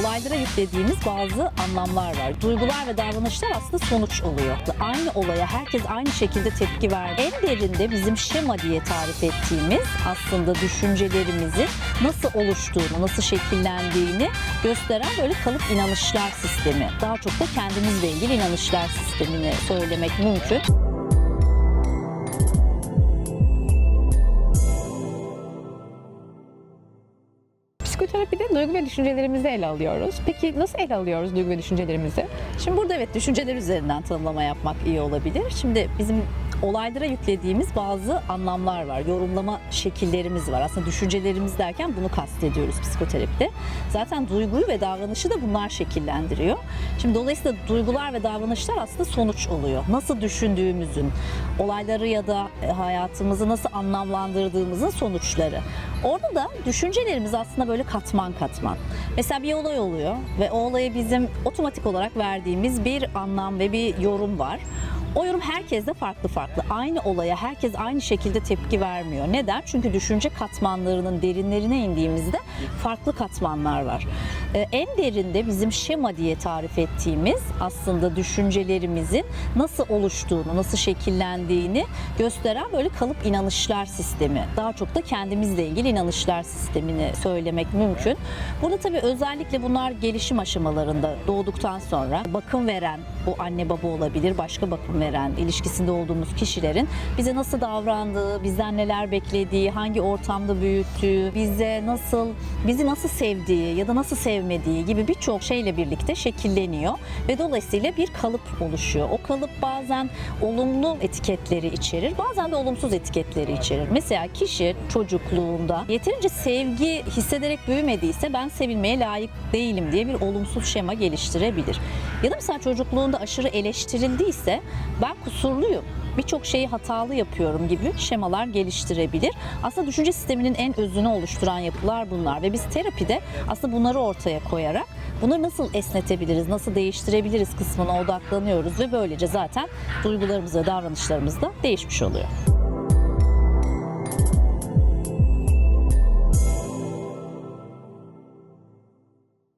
olaylara yüklediğimiz bazı anlamlar var. Duygular ve davranışlar aslında sonuç oluyor. Aynı olaya herkes aynı şekilde tepki ver. En derinde bizim şema diye tarif ettiğimiz aslında düşüncelerimizin nasıl oluştuğunu, nasıl şekillendiğini gösteren böyle kalıp inanışlar sistemi. Daha çok da kendimizle ilgili inanışlar sistemini söylemek mümkün. Psikoterapide duygu ve düşüncelerimizi ele alıyoruz. Peki nasıl ele alıyoruz duygu ve düşüncelerimizi? Şimdi burada evet düşünceler üzerinden tanımlama yapmak iyi olabilir. Şimdi bizim olaylara yüklediğimiz bazı anlamlar var. Yorumlama şekillerimiz var. Aslında düşüncelerimiz derken bunu kastediyoruz psikoterapide. Zaten duyguyu ve davranışı da bunlar şekillendiriyor. Şimdi dolayısıyla duygular ve davranışlar aslında sonuç oluyor. Nasıl düşündüğümüzün, olayları ya da e, hayatımızı nasıl anlamlandırdığımızın sonuçları. Orada da düşüncelerimiz aslında böyle katman katman. Mesela bir olay oluyor ve o olaya bizim otomatik olarak verdiğimiz bir anlam ve bir yorum var. O yorum herkeste farklı farklı. Aynı olaya herkes aynı şekilde tepki vermiyor. Neden? Çünkü düşünce katmanlarının derinlerine indiğimizde farklı katmanlar var. Ee, en derinde bizim şema diye tarif ettiğimiz aslında düşüncelerimizin nasıl oluştuğunu, nasıl şekillendiğini gösteren böyle kalıp inanışlar sistemi. Daha çok da kendimizle ilgili inanışlar sistemini söylemek mümkün. Burada tabii özellikle bunlar gelişim aşamalarında doğduktan sonra bakım veren bu anne baba olabilir, başka bakım veren ilişkisinde olduğumuz kişilerin bize nasıl davrandığı, bizden neler beklediği, hangi ortamda büyüttüğü, bize nasıl bizi nasıl sevdiği ya da nasıl sevmediği gibi birçok şeyle birlikte şekilleniyor ve dolayısıyla bir kalıp oluşuyor. O kalıp bazen olumlu etiketleri içerir, bazen de olumsuz etiketleri içerir. Mesela kişi çocukluğunda yeterince sevgi hissederek büyümediyse ben sevilmeye layık değilim diye bir olumsuz şema geliştirebilir. Ya da mesela çocukluğunda aşırı eleştirildiyse ben kusurluyum birçok şeyi hatalı yapıyorum gibi şemalar geliştirebilir. Aslında düşünce sisteminin en özünü oluşturan yapılar bunlar ve biz terapide aslında bunları ortaya koyarak bunları nasıl esnetebiliriz, nasıl değiştirebiliriz kısmına odaklanıyoruz ve böylece zaten duygularımız ve davranışlarımız da değişmiş oluyor.